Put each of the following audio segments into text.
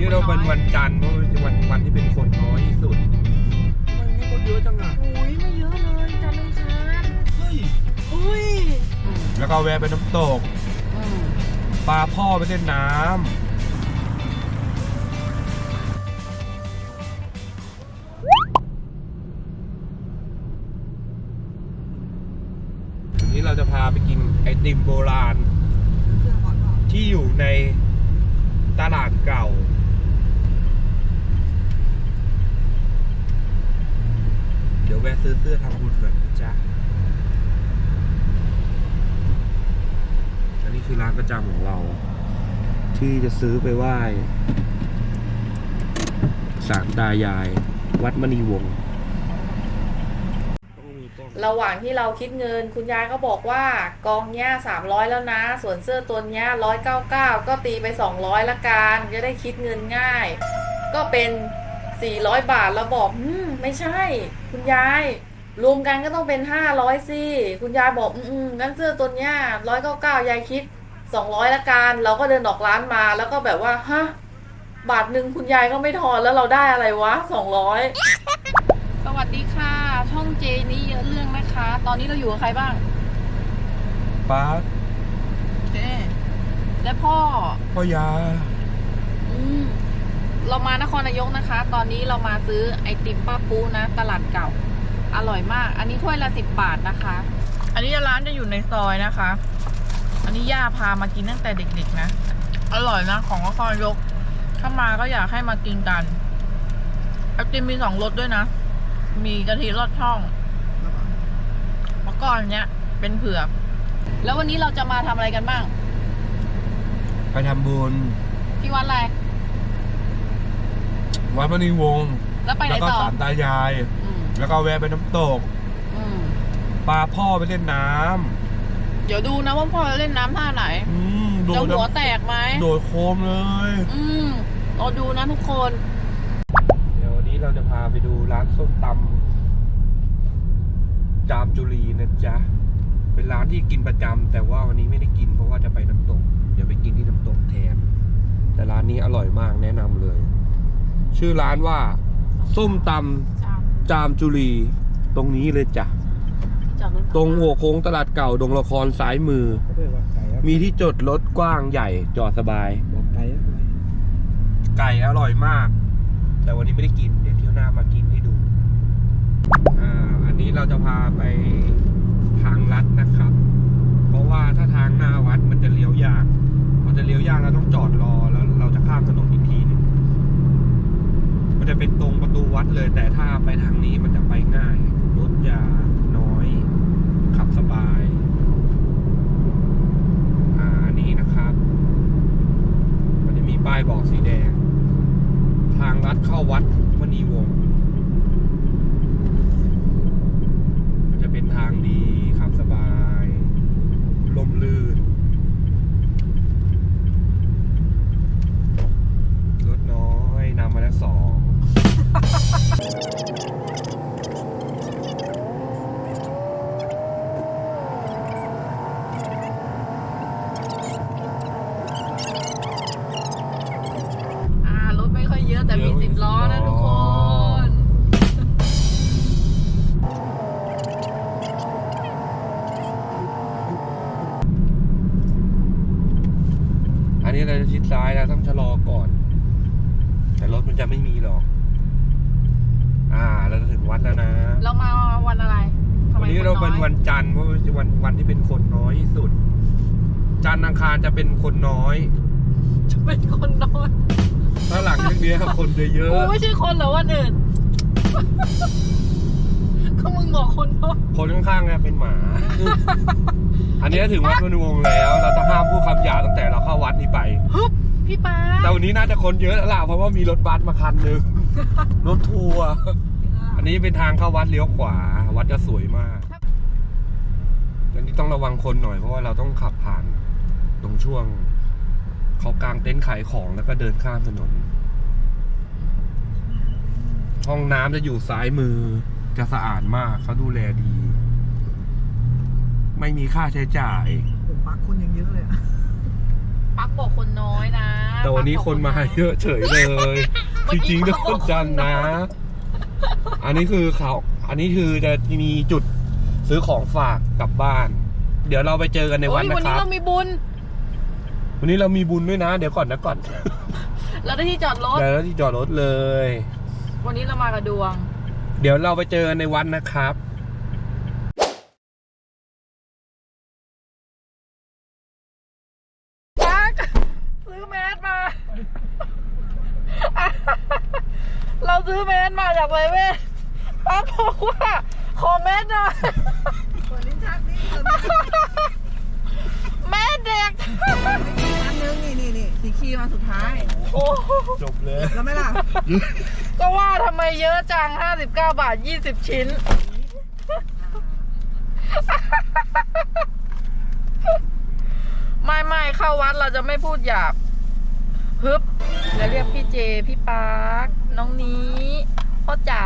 นี้เราเป็นวันจันทร์เพราะเป็นวันวันที่เป็นคนน้อยที่สุดทำไมนี่คนเยอะจังอะโอ้ยไม่เยอะเลยจันทร์อังคารเฮ้ยเฮ้ยแล้วก็แวะไปน้ำตกอืมปลาพ่อไปเล่นน้ำวันนี้เราจะพาไปกินไอติมโบราณ ที่อยู่ในตลาดเก่า เดี๋ยว แวะซื้อเสื้อทำบุญก่อนจ๊ะอันนี้คือร้านประจำของเรา ที่จะซื้อไปไหว้สารตายาย วัดมณีวงศ์ระหว่างที่เราคิดเงินคุณยายก็บอกว่ากองเนี้ยสามร้อยแล้วนะ ส่วนเสื้อตัวเนี้ยร้อยเก้าเก้าก็ตีไปสองร้อยละกันจะได้คิดเงินง่าย ก็เป็น สี่ร้อยบาทแล้วบอกอืมไม่ใช่ คุณยาย รวมกันก็ต้องเป็นห้าร้อยสิคุณยายบอกอืมอืมงั้นเสื้อตัวเนี้ยร้อยเก้าเก้ายายคิดสองร้อยละกันเราก็เดินออกร้านมาแล้วก็แบบว่าฮะบาทหนึ่งคุณยายก็ไม่ทอนแล้วเราได้อะไรวะสองร้อยสวัสดีค่ะ ช่องเจนี้เยอะเรื่องนะคะ ตอนนี้เราอยู่กับใครบ้างป้าเจและพ่อพ่อยา อืม เรามานครนายกนะคะ ตอนนี้เรามาซื้อไอติมป้าปูนะ ตลาดเก่า อร่อยมาก อันนี้ถ้วยละสิบบาทนะคะ อันนี้ร้านจะอยู่ในซอยนะคะ อันนี้ย่าพามากินตั้งแต่เด็กๆนะ อร่อยนะ ของนครนายก ถ้ามาก็อยากให้มากินกันไอติมมีสองรสด้วยนะ มีกะทิรสช่องแล้วก็อันเนี้ยเป็นเผือก แล้ววันนี้เราจะมาทำอะไรกันบ้าง ไปทำบุญ ที่วัดอะไร วัดมณีวงศ์แล้วไปไหนแล้วก็ต่อสารตายาย อืมแล้วก็แวะไปน้ำตกอืมปลาพ่อไปเล่นน้ำเดี๋ยวดูนะว่าพ่อจะเล่นน้ำท่าไหนอืมโดจะดหัวแตกไหมโดดโคมเลย อืมรอดูนะทุกคน เดี๋ยววันนี้เราจะพาไปดูร้านส้มตำจามจุรีนะจ๊ะ เป็นร้านที่กินประจำแต่ว่าวันนี้ไม่ได้กินเพราะว่าจะไปน้ำตก เดี๋ยวไปกินที่น้ำตกแทน แต่ร้านนี้อร่อยมากแนะนำเลย ชื่อร้านว่า ส้มตำจามจุรีตรงนี้เลยจ้ะจากนั้นตรงหัวโค้งตลาดเก่าดงละครซ้ายมือก็ด้วยว่าไก่อะมีที่จอดรถกว้างใหญ่จอดสบายบอกไก่อะอะไรไก่อร่อยมาก แต่วันนี้ไม่ได้กิน เดี๋ยวเที่ยวหน้ามากินให้ดู อ่า อันนี้เราจะพาไปทางลัดนะครับ เพราะว่าถ้าทางหน้าวัดมันจะเลี้ยวยากพอจะเลี้ยวยากเราต้องจอดรอแล้วเราจะข้ามถนนอีกทีหนึงมัน จะเป็นตรงประตูวัดเลย แต่ถ้าไปทางนี้มันจะไปง่าย รถจะน้อย ขับสบาย อ่าอันนี้นะครับ มันจะมีป้ายบอกสีแดง ทางลัดเข้าวัดมณีวง มันจะเป็นทางดี เยอะกูไม่ใช่คนเหรอวันอื่นก็มึงบอกคนน้อยคนข้างๆเนี่ยเป็นหมา อันนี้ถึงวัดมณวงศ์แล้ว เราจะห้ามพูดคำหยาบตั้งแต่เราเข้าวัดนี้ไป ฮึบพี่ป้าแต่วันนี้น่าจะคนเยอะแล้วล่ะเพราะว่ามีรถบัสมาคันหนึ่งรถทัวร์ อันนี้เป็นทางเข้าวัดเลี้ยวขวา วัดจะสวยมากอันนี้ต้องระวังคนหน่อยเพราะว่าเราต้องขับผ่าน ตรงช่วงเขากางเต็นท์ขายของแล้วก็เดินข้ามถนน ห้องน้ำจะอยู่ซ้ายมือ จะสะอาดมากเขาดูแลดี ไม่มีค่าใช้จ่าย ผมปักคนยังเยอะเลยอะปปักบอกคนน้อยนะแต่วันนี้คนมาเยอะเฉยเลยเมื่จอกี้ริงๆนะเขาบอกคนจันทร์นะ อันนี้คือเขาอันนี้คือจะมีจุดซื้อของฝากกลับบ้าน เดี๋ยวเราไปเจอกันในโอ้วัดยนะวันคนี้รับ เรามีบุญ วันนี้เรามีบุญด้วยนะ เดี๋ยวก่อนนะก่อนเราได้ที่จอดรถแล้วที่จอดรถเลย วันนี้เรามากับดวง เดี๋ยวเราไปเจอกันในวัดนะครับปักซื้อแมสมา เราซื้อแมสมาจากไวเว่นปักบอกว่าขอแมสหน่อยแมสเด็ก อันนึงนี่นี่นี่สีครีมมาสุดท้าย โอ้โหจบเลย แล้วไหมล่ะ ก็ว่าทำไมเยอะจัง 59 บาท 20 ชิ้น ไม่ไม่เข้าวัดเราจะไม่พูดหยาบฮึบแล้วเรียกพี่เจ พี่ปาร์คน้องนี้พ่อจ๋า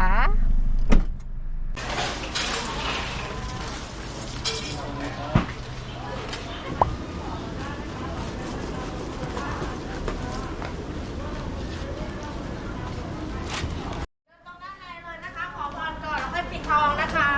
ต้องด้านในเลยนะคะ ขอพรก่อนแล้วค่อยปิดทองนะคะ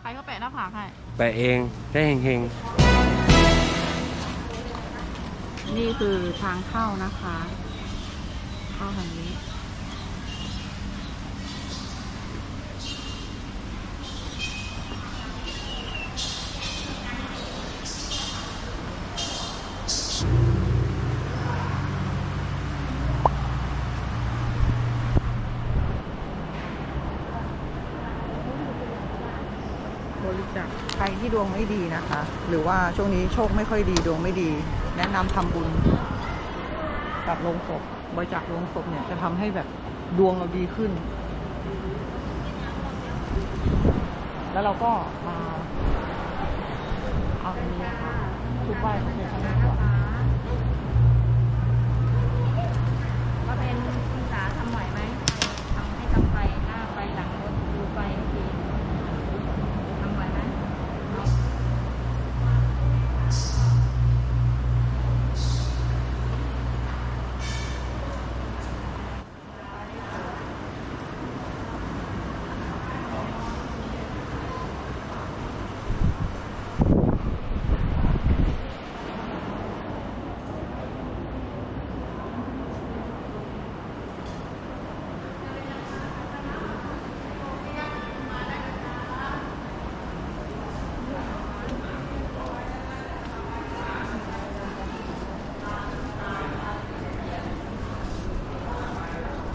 ใครเขาแปะหน้าผากให้ แปะเองได้เฮงนี่คือทางเข้านะคะ เข้าทางนี้ บริจาคใครที่ด วงไม่ดีนะคะ หรือว่าช่วงนี้โชคไม่ค่อยดีดวงไม่ดี แนะนำทำบุญกับโรงศพบริจาคโรงศพเนี่ยจะทำให้แบบดวงเราดีขึ้น แล้วเราก็มาเอาอันนี้นะคะชุดไหว้พระพุทธเจ้าก่อนว่าเป็นคุณสาทำไหวไหมทำให้กับไฟหน้าไฟหลังรถดูไฟโอเคทำไหวไหม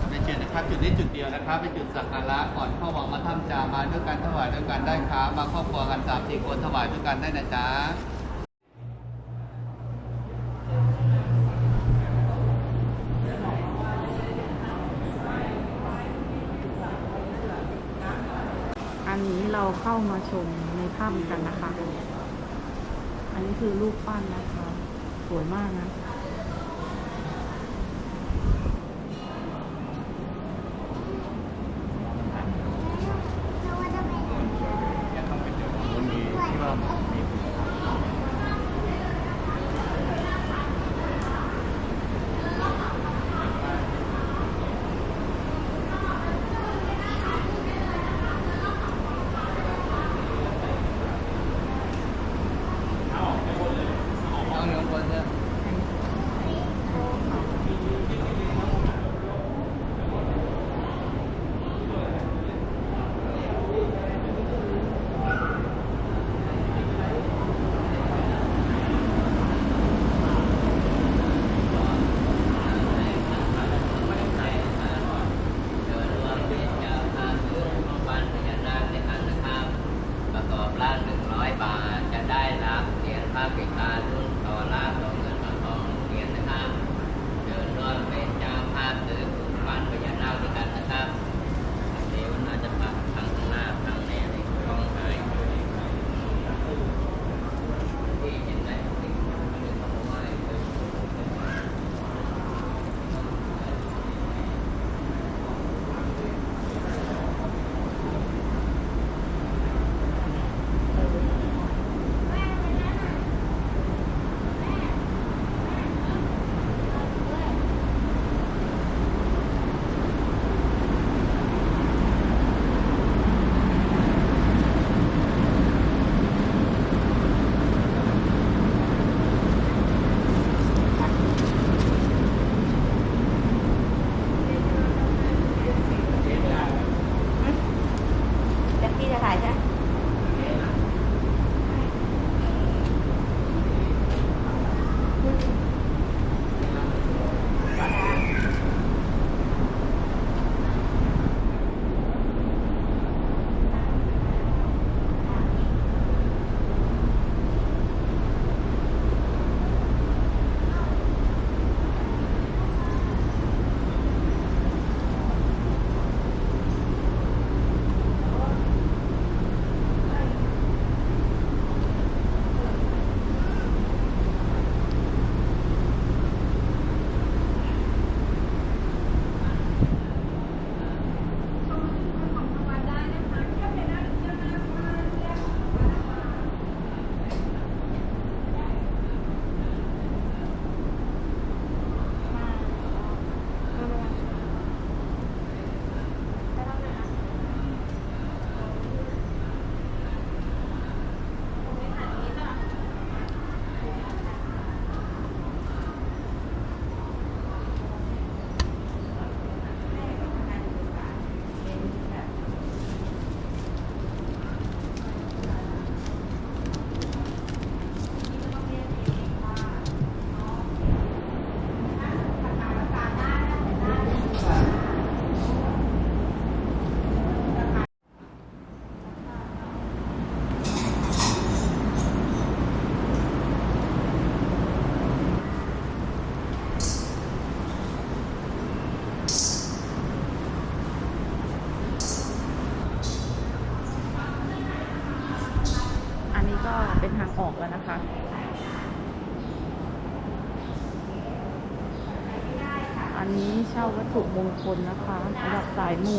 เป็นจุดนะครับจุดนี้ จุดเดียวนะครับเป็นจุดสักการะก่อนเข้าวังมาถ้ำจามาด้วยกันถวายด้วยกันได้ครับมาครอบครัวกันสามสี่คนถวายด้วยกันได้นะจ๊ะอันนี้เราเข้ามาชมในถ้ำกันนะคะ อันนี้คือรูปปั้นนะคะ สวยมากนะ คนนะคะระดับสายมู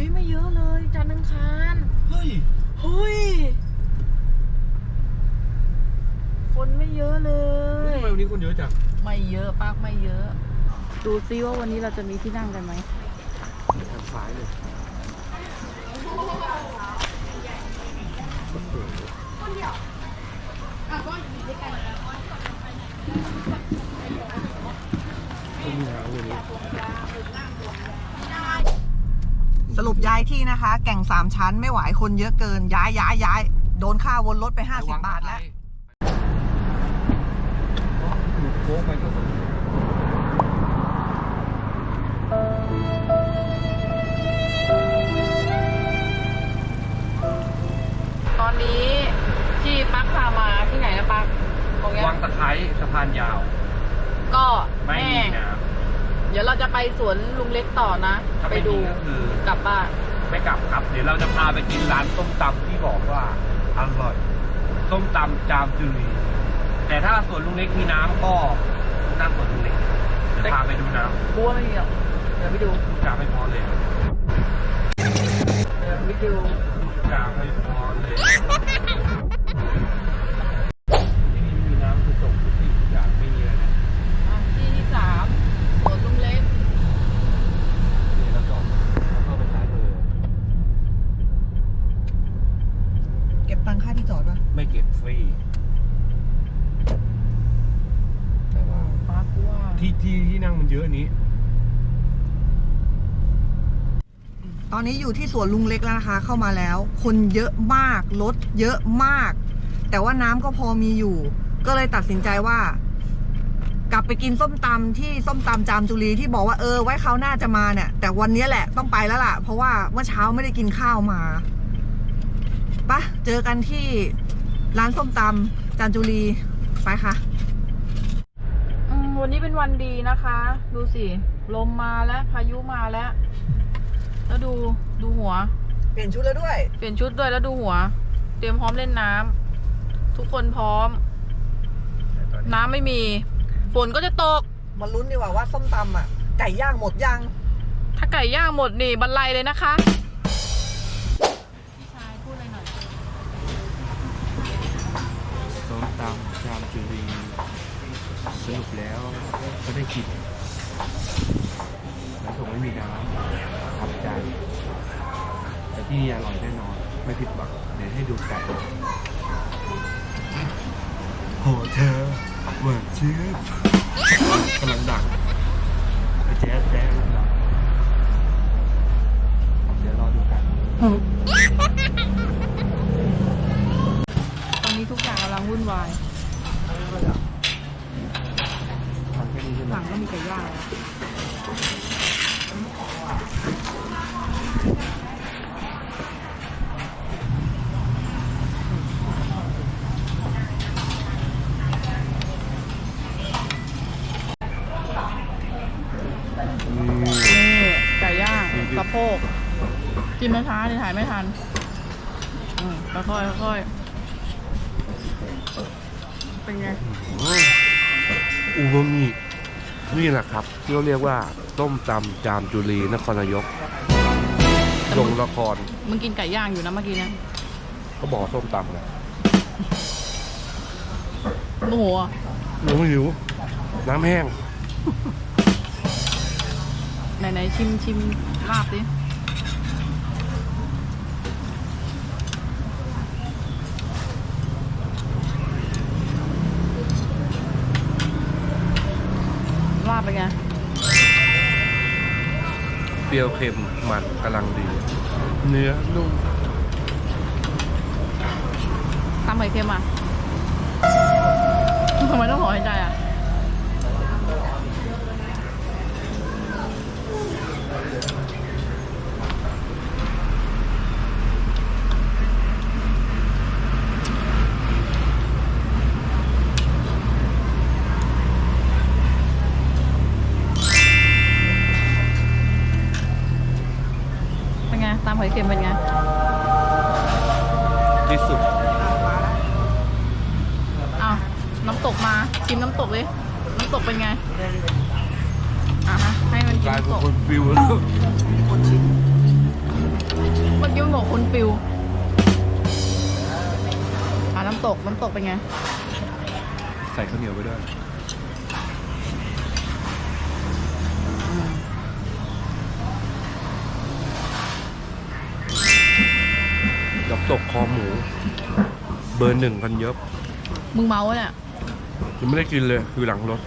ยไม่เยอะเลยจันทร์อังคารเฮ้ย เฮ้ย คนไม่เยอะเลยทำไมวันนี้คนเยอะจังไม่เยอะปักไม่เยอะ ดูซิว่าวันนี้เราจะมีที่นั่งกันไหม ทางซ้ายเลยไม่มีทางเลยนี่ ส รุปย้ายที่นะคะ แก่งสามชั้นไม่ไหวคนเยอะเกิน ย้ายย้ายย้ายโดนค่าวนรถไป 50 บาทแล้วหลุดโค้งไปก็ต้องตอนนี้ที่ปักพามาที่ไหนนะปักตรงเนี้ยวางตะไคร้สะพานยาว ก็ไม่แม่ มีนะ เดี๋ยวเราจะไปสวนลุงเล็กต่อนะ ถ้าไปไม่ดูมีก็คือกลับบ้านไม่กลับครับ เดี๋ยวเราจะพาไปกินร้านส้มตำที่บอกว่าอร่อยส้มตำจามจุรีแต่ถ้าสวนลุงเล็กมีน้ำก็นั่งสวนลุงเล็กจะพาไปดูน้บัวไม่มีหรอกเดี๋ยวไปดูำจามไม่พอเลยเดี๋ยวไปดูจามไม่พอเลยที่นี่มีน้ำคือตกทุกสิ่งทุกอย่างไม่มีอะไรนะ อะที่ที่สามสวนลุงเล็ก เดี๋ยวเราจอดแล้วเข้าไปซ้ายมือ เก็บตังค่าที่จอดป่ะ ไม่เก็บฟรี แต่ว่า ปักว่า ที่ที่ที่นั่งมันเยอะนี้ ตอนนี้อยู่ที่สวนลุงเล็กแล้วนะคะ เข้ามาแล้ว คนเยอะมาก รถเยอะมาก แต่ว่าน้ำก็พอมีอยู่ ก็เลยตัดสินใจว่า กลับไปกินส้มตำที่ส้มตำจามจุรีที่บอกว่าเออไว้เขาวหน้าจะมาเนี่ย แต่วันนี้แหละต้องไปแล้วล่ะ เพราะว่าเมื่อเช้าไม่ได้กินข้าวมาปะเจอกันที่ร้านส้มตำจามจุรีไปค่ะ อืมวันนี้เป็นวันดีนะคะ ดูสิ ลมมาแล้ว พายุมาแล้ว แล้วดูดูหัว เปลี่ยนชุดแล้วด้วย เปลี่ยนชุดด้วยแล้วดูหัว เตรียมพร้อมเล่นน้ำทุกคนพร้อม น้ำไม่มี ฝนก็จะตกมาลุ้นดีกว่าว่าส้มตำอะ ไก่ย่างหมดยัง ถ้าไก่ย่างหมดนี่บรรลัยเลยนะคะพี่ชายพูดอะไรหน่อยส้มตำจามจุรีสรุปแล้วก็ได้กินแล้วผมไม่มีน้ำ ทำใจแต่ที่นี่อร่อยแน่นอน ไม่ผิดหวังเดี๋ยวให้ดูไก่โหเธอหวานเจี๊ยบกำลังดังไปแจ๊สแจ๊สกำลังดังเดี๋ยวรอดูกัน เป็นไงอูมามินี่แหละครับที่เขาเรียกว่าต้มตำจามจุรีนครนายกลงละครมึงกินไก่ย่างอยู่นะเมื่อกี้เนี่ยก็บอกว่าส้มตำไงโมโหอะหนูไม่หิว น้ำแห้ง ไหนๆชิมชิมลาบดิ เป็นไง เปรี้ยวเค็มมันกำลังดี เนื้อนุ่มตำไข่เค็มอะทำไมต้องขอให้ใจอะ ใส่ข้าวเหนียวไปด้วยกับตกคอหมู เบอร์หนึ่งพันเยบมึงเมาเนี่ยยังไม่ได้กินเลยอยู่หลังรถ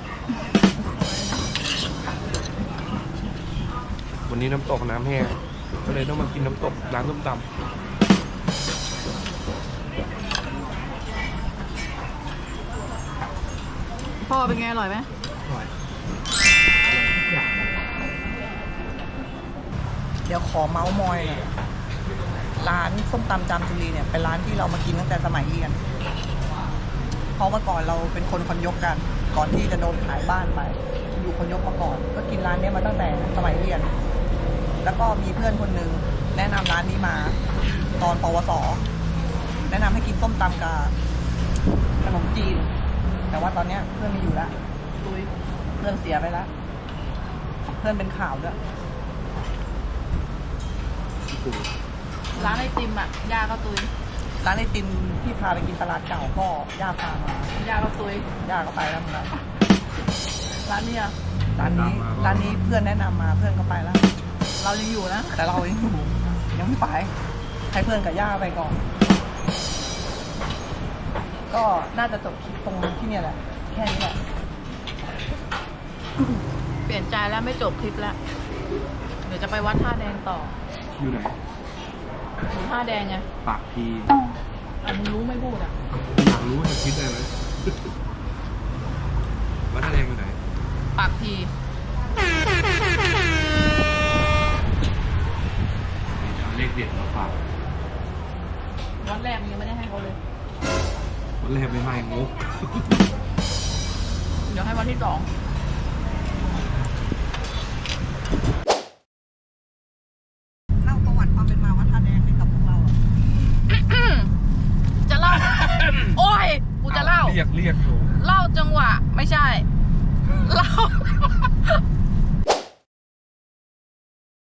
วันนี้น้ำตกน้ำแห้งก็เลยต้องมากินน้ำตกร้านส้มต พ่อเป็นไงอร่อยไหมอร่อยเดี๋ยวขอเมาส์มอยหน่อยร้านส้มตำจามจุรีเนี่ยเป็นร้านที่เรามากินตั้งแต่สมัยเรียน เพราะเมื่อก่อนเราเป็นคนคนยกกัน ก่อนที่จะโดนขายบ้านไป อยู่คนยกมาก่อน ก็กินร้านนี้มาตั้งแต่สมัยเรียน แล้วก็มีเพื่อนคนหนึ่งแนะนำร้านนี้มา ตอนปวส แนะนำให้กินส้มตำกับขนมจีน แต่ว่าตอนเนี้ยเพื่อนไม่อยู่แล้วตุยเพื่อนเสียไปแล้วเพื่อนเป็นข่าวด้วย ร้านไอติมอะย่าก็ตุยร้านไอติมที่พาไปกินตลาดเก่าก็ย่าพามาย่าก็ตุยย่าก็ไปแล้วเหมือนกันร้านเนี้ยร้านนี้ร้านนี้เพื่อนแนะนำมาเพื่อนก็ไปแล้ว เรายังอยู่นะแต่เรายังอยู่ยังไม่ไปให้เพื่อนกับย่าไปก่อน ก็น่าจะจบคลิป ตรงที่เนี่ยแหละ แค่นี้แหละ เปลี่ยนใจแล้วไม่จบคลิปแล้ว เดี๋ยวจะไปวัดท่าแดงต่อำอยู่ไหนอยู่ท่าแดงไงปากพีอะมึงรู้ไม่พูดอะ อยากรู้ว่าจะคิดได้ไหม วัดท่าแดงอยู่ไหน ปากทีเลขเด็ดมาฝาก วัดแรกมึงยังไม่ได้ให้เขาเลย วันแรกไม่ให้งกเดี๋ยวให้วันที่สองเล่าประวัติความเป็นมาวัดท่าแดงให้กับพวกเราจะเล่า โอ้ย กูจะเล่า เรียกเรียกอยู่เล่าจังหวะ ไม่ใช่ เล่า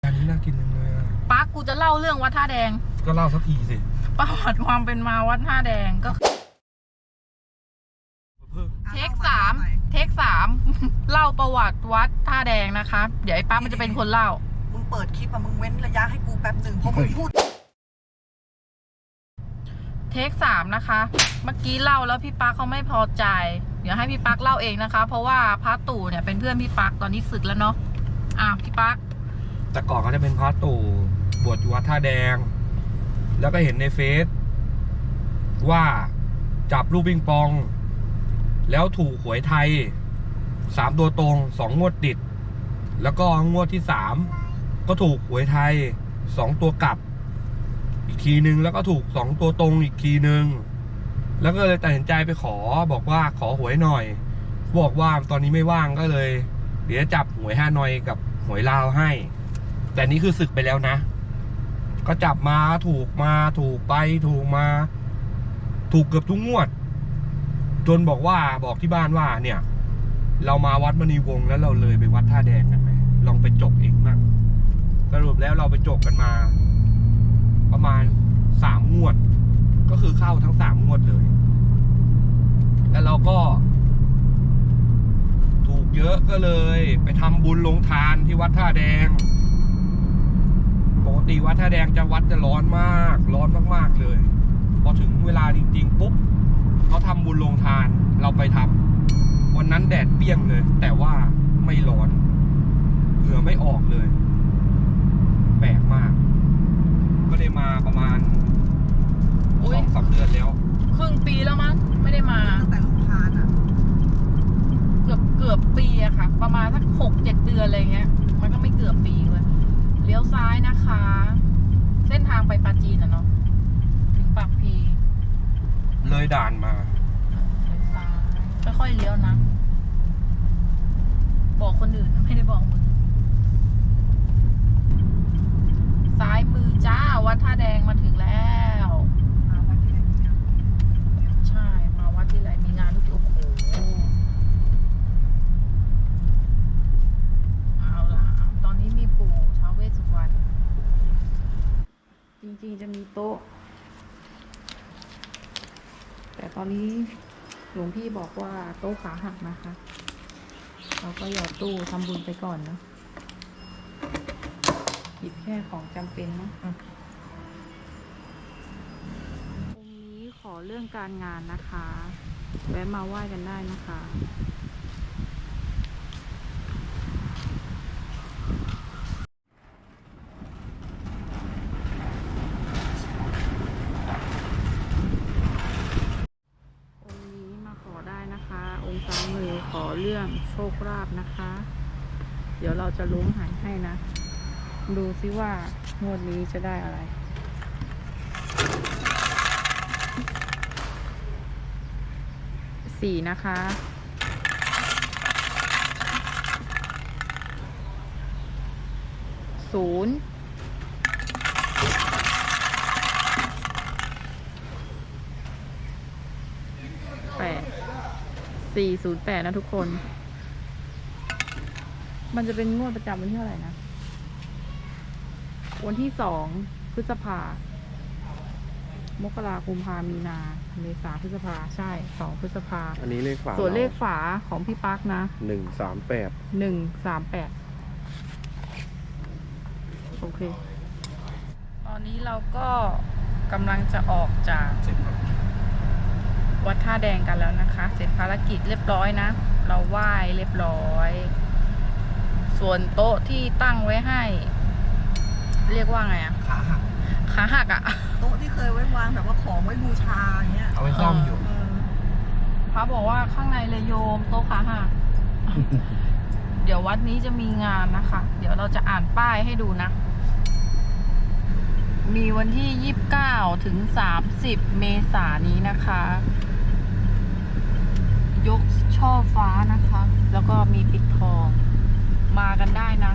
อันนี้น่ากินจังเลยอะปักกูจะเล่าเรื่องวัดท่าแดง ก็เล่าสักทีสิ ประวัติความเป็นมาวัดท่าแดงก็เพิ่ง เทคสามเทคสามเล่าประวัติวัดท่าแดงนะคะ เดี๋ยวไอ้ปั๊กมันจะเป็นคนเล่า มึงเปิดคลิปอะมึงเว้นระยะให้กูแป๊บหนึ่งเพราะมึงพูด เทคสามนะคะ เมื่อกี้เล่าแล้วพี่ปั๊กเขาไม่พอใจ เดี๋ยวให้พี่ปั๊กเล่าเองนะคะ เพราะว่าพระตู่เนี่ยเป็นเพื่อนพี่ปั๊กตอนนี้ศึกแล้วเนาะอะพี่ปั๊กแต่ก่อนเขาจะเป็นพระตู่บวชอยู่วัดท่าแดง แล้วก็เห็นในเฟซว่าจับลูกปิงปอง แล้วถูกหวยไทยสามตัวตรงสองงวดติด แล้วก็งวดที่สามก็ถูกหวยไทยสองตัวกลับ อีกทีนึงแล้วก็ถูกสองตัวตรงอีกทีนึง แล้วก็เลยตัดสินใจไปขอบอกว่าขอหวยหน่อย บอกว่าตอนนี้ไม่ว่างก็เลย เดี๋ยวจะจับหวยฮานอยกับหวยลาวให้ แต่นี่คือศึกไปแล้วนะ ก็จับมาถูกมาถูกไปถูกมา ถูกเกือบทุกงวด จนบอกว่าบอกที่บ้านว่าเนี่ย เรามาวัดมณีวงศ์แล้วเราเลยไปวัดท่าแดงกันไหมลองไปจกเองบ้างสรุปแล้วเราไปจกกันมา ประมาณสามงวด ก็คือเข้าทั้งสามงวดเลย แล้วเราก็ ถูกเยอะก็เลย ไปทำบุญลงทานที่วัดท่าแดงปกติวัดท่าแดงจะวัดจะร้อนมาก ร้อนมากๆเลย พอถึงเวลาจริงๆปุ๊บ เขาทำบุญลงทานเราไปทำวันนั้นแดดเปรี้ยงเลย แต่ว่าไม่ร้อนเหงื่อไม่ออกเลยแปลกมาก ก็ได้มาประมาณสอุ๊ยองสามเดือนแล้ว ครึ่งปีแล้วมั้งไม่ได้มาตั้งแต่ลงทานอะ เกือบเกือบปีอะค่ะ ประมาณสักหกเจ็ดเดือนอะไรเงี้ย มันก็ไม่เกือบปีเลยเลี้ยวซ้ายนะคะ เส้นทางไปปาจีนอะเนาะถึงปากพี เลยด่านมาเลี้ยวซ้ายค่อยๆเลี้ยวนะ บอกคนอื่นนะไม่ได้บอกมึงซ้ายมือจ้าวัดท่าแดงมาถึงแล้วมาวัดที่ไหนเนี่ยใช่ มาวัดที่ไรมีงานทุกทีโอ้โหเอาล่ะ ตอนนี้มีปู่ท้าวเวสสุวรรณจริงๆจะมีโต๊ะ แต่ตอนนี้หลวงพี่บอกว่าโต๊ะขาหักนะคะ เราก็หยอดตู้ทำบุญไปก่อนเนาะหยิบแค่ของจำเป็นเนะอะองค์นี้ขอเรื่องการงานนะคะ แวะมาไหว้กันได้นะคะ องค์นี้มาขอได้นะคะ องค์ซ้ายมือขอเรื่องโชคลาภนะคะ เดี๋ยวเราจะลุ้มหายให้นะ ดูซิว่างวดนี้จะได้อะไร สี่นะคะ ศูนย์แปดสี่ศูนย์แปดนะทุกคน มันจะเป็นงวดประจำวันที่เท่าไหร่นะ วันที่สองพฤษภา มกราคมพามีนา เมษาพฤษภา ใช่ สองพฤษภา อันนี้เลขฝาส่วนเลขฝาของพี่ปักนะ หนึ่งสามแปด หนึ่งสามแปด โอเค ตอนนี้เราก็กำลังจะออกจากเสร็จครับวัดท่าแดงกันแล้วนะคะ เสร็จภารกิจเรียบร้อยนะ เราไหว้เรียบร้อย ส่วนโต๊ะที่ตั้งไว้ให้ เรียกว่าไงอะขาหักขาหักอะโต๊ะที่เคยไว้วางแบบว่าของไว้บูชาอย่างเงี้ยเอาไว้ซ่อมอยู่เพระบอกว่าข้างในเลยโยมโต๊ะขาหัก เดี๋ยววัดนี้จะมีงานนะคะ เดี๋ยวเราจะอ่านป้ายให้ดูนะ มีวันที่ 29 ถึง 30 เมษายนนี้นะคะ ยกช่อฟ้านะคะ แล้วก็มีปิดทอง มากันได้นะ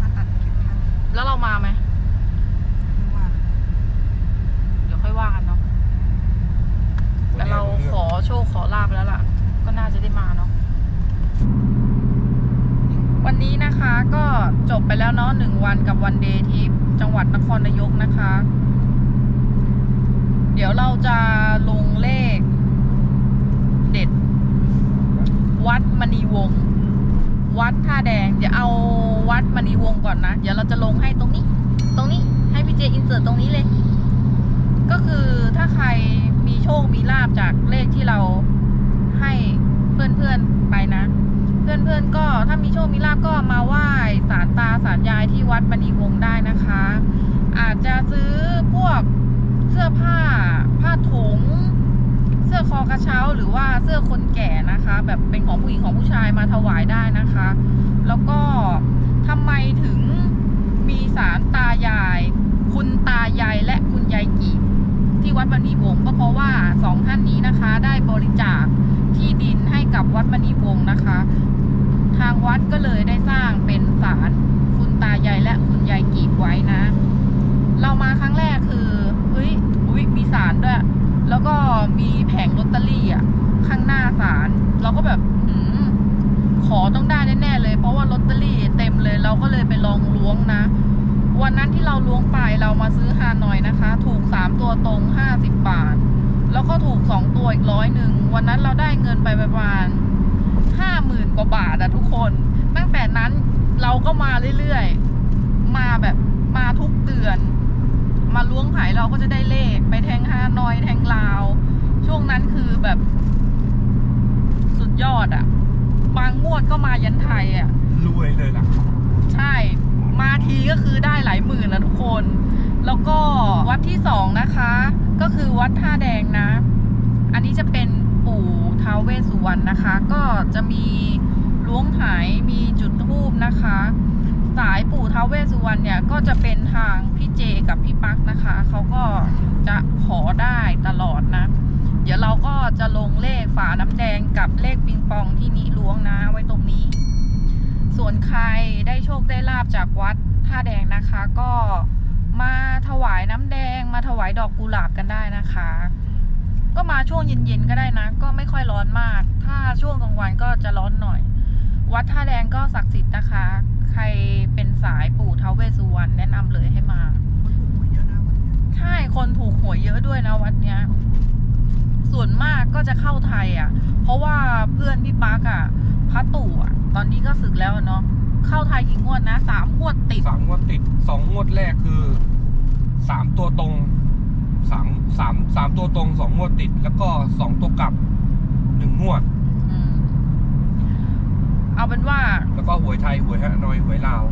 ถ้าตัดคลิปทันแล้วเรามาไหม ไม่ว่าเดี๋ยวค่อยว่ากันเนาะ แต่เราขอโชคขอลาบแล้วล่ะ ก็น่าจะได้มาเนาะ วันนี้นะคะก็จบไปแล้วเนาะหนึ่งวันกับวันเดย์ทิปจังหวัดนครนายกนะคะ เดี๋ยวเราจะลงเลข เด็ด วัดมณีวงศ์ วัดท่าแดงเดี๋ยวเอาวัดมณีวงก่อนนะ เดี๋ยวเราจะลงให้ตรงนี้ ตรงนี้ให้พี่เจอินเสิร์ตตรงนี้เลย ก็คือถ้าใครมีโชคมีลาบจากเลขที่เราให้เพื่อนๆไปนะ เพื่อนๆก็ถ้ามีโชคมีลาบก็มาไหว้สารตาสารยายที่วัดมณีวงได้นะคะ อาจจะซื้อพวกเสื้อผ้าผ้าถุง เสื้อคอกระเช้าหรือว่าเสื้อคนแก่นะคะ แบบเป็นของผู้หญิงของผู้ชายมาถวายได้นะคะ แล้วก็ทำไมถึงมีสารตายาย คุณตายายและคุณยายกีบที่วัดมณีวงก็เพราะว่าสองท่านนี้นะคะได้บริจาคที่ดินให้กับวัดมณีวงนะคะ ทางวัดก็เลยได้สร้างเป็นศาลคุณตายายและคุณยายกีบไว้นะ เรามาครั้งแรกคือเฮ้ยอุ๊ยมีสารด้วย แล้วก็มีแผงลอตเตอรี่อะ ข้างหน้าศาลเราก็แบบหืมขอต้องได้แน่ๆเลย เพราะว่าลอตเตอรี่เต็มเลยเราก็เลยไปลองล้วงนะ วันนั้นที่เราล้วงไปเรามาซื้อฮานอยนะคะ ถูกสามตัวตรงห้าสิบบาท แล้วก็ถูกสองตัวอีกร้อยหนึ่งวันนั้นเราได้เงินไปประมาณห้าหมื่นกว่าบาทอะทุกคน ตั้งแต่นั้นเราก็มาเรื่อยๆ มาแบบมาทุกเดือน มาล้วงไผ่เราก็จะได้เลข ไปแทงฮานอยแทงลาว ช่วงนั้นคือแบบ สุดยอดอะบางงวดก็มายันไทยอะรวยเลยล่ะ ใช่ มาทีก็คือได้หลายหมื่นนะทุกคน แล้วก็วัดที่สองนะคะ ก็คือวัดท่าแดงนะ อันนี้จะเป็นปู่ท้าวเวสสุวรรณนะคะ ก็จะมีล้วงหายมีจุดทูบนะคะ สายปู่ท้าวเวสสุวรรณเนี่ย ก็จะเป็นทางพี่เจกับพี่ปักนะคะ เขาก็จะขอได้ตลอดนะ เดี๋ยวเราก็จะลงเลขฝาน้ำแดงกับเลขปิงปองที่นิล้วงนะไว้ตรงนี้ ส่วนใครได้โชคได้ลาบจากวัดท่าแดงนะคะ ก็มาถวายน้ำแดง มาถวายดอกกุหลาบกันได้นะคะ ก็มาช่วงเย็นๆก็ได้นะ ก็ไม่ค่อยร้อนมาก ถ้าช่วงกลางวันก็จะร้อนหน่อย วัดท่าแดงก็ศักดิ์สิทธิ์นะคะ ใครเป็นสายปู่ท้าวเวสสุวรรณแนะนำเลยให้มาคนถูกหวยเยอะนะวันเนี้ยใช่คนถูกหวยเยอะด้วยนะวัดเนี้ย ส่วนมากก็จะเข้าไทยอะ เพราะว่าเพื่อนพี่ปักอะพระตู่อะ ตอนนี้ก็ศึกแล้วอะเนาะเข้าไทยกี่งวดนะสามงวดติดสามงวดติดสองงวดแรกคือสามตัวตรงสามสามสามตัวตรงสองงวดติด แล้วก็สองตัวกลับหนึ่งงวดอืม เอาเป็นว่าแล้วก็หวยไทยหวยฮานอยหวยลาว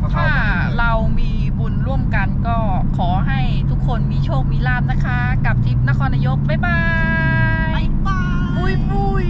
ก็เข้ถ้าหมดเลยเรามีบุญร่วมกันก็ขอให้ทุกคนมีโชคมีลาบนะคะ กับทริปนครนายก บ๊ายบาย บ๊ายบาย ปุยปุย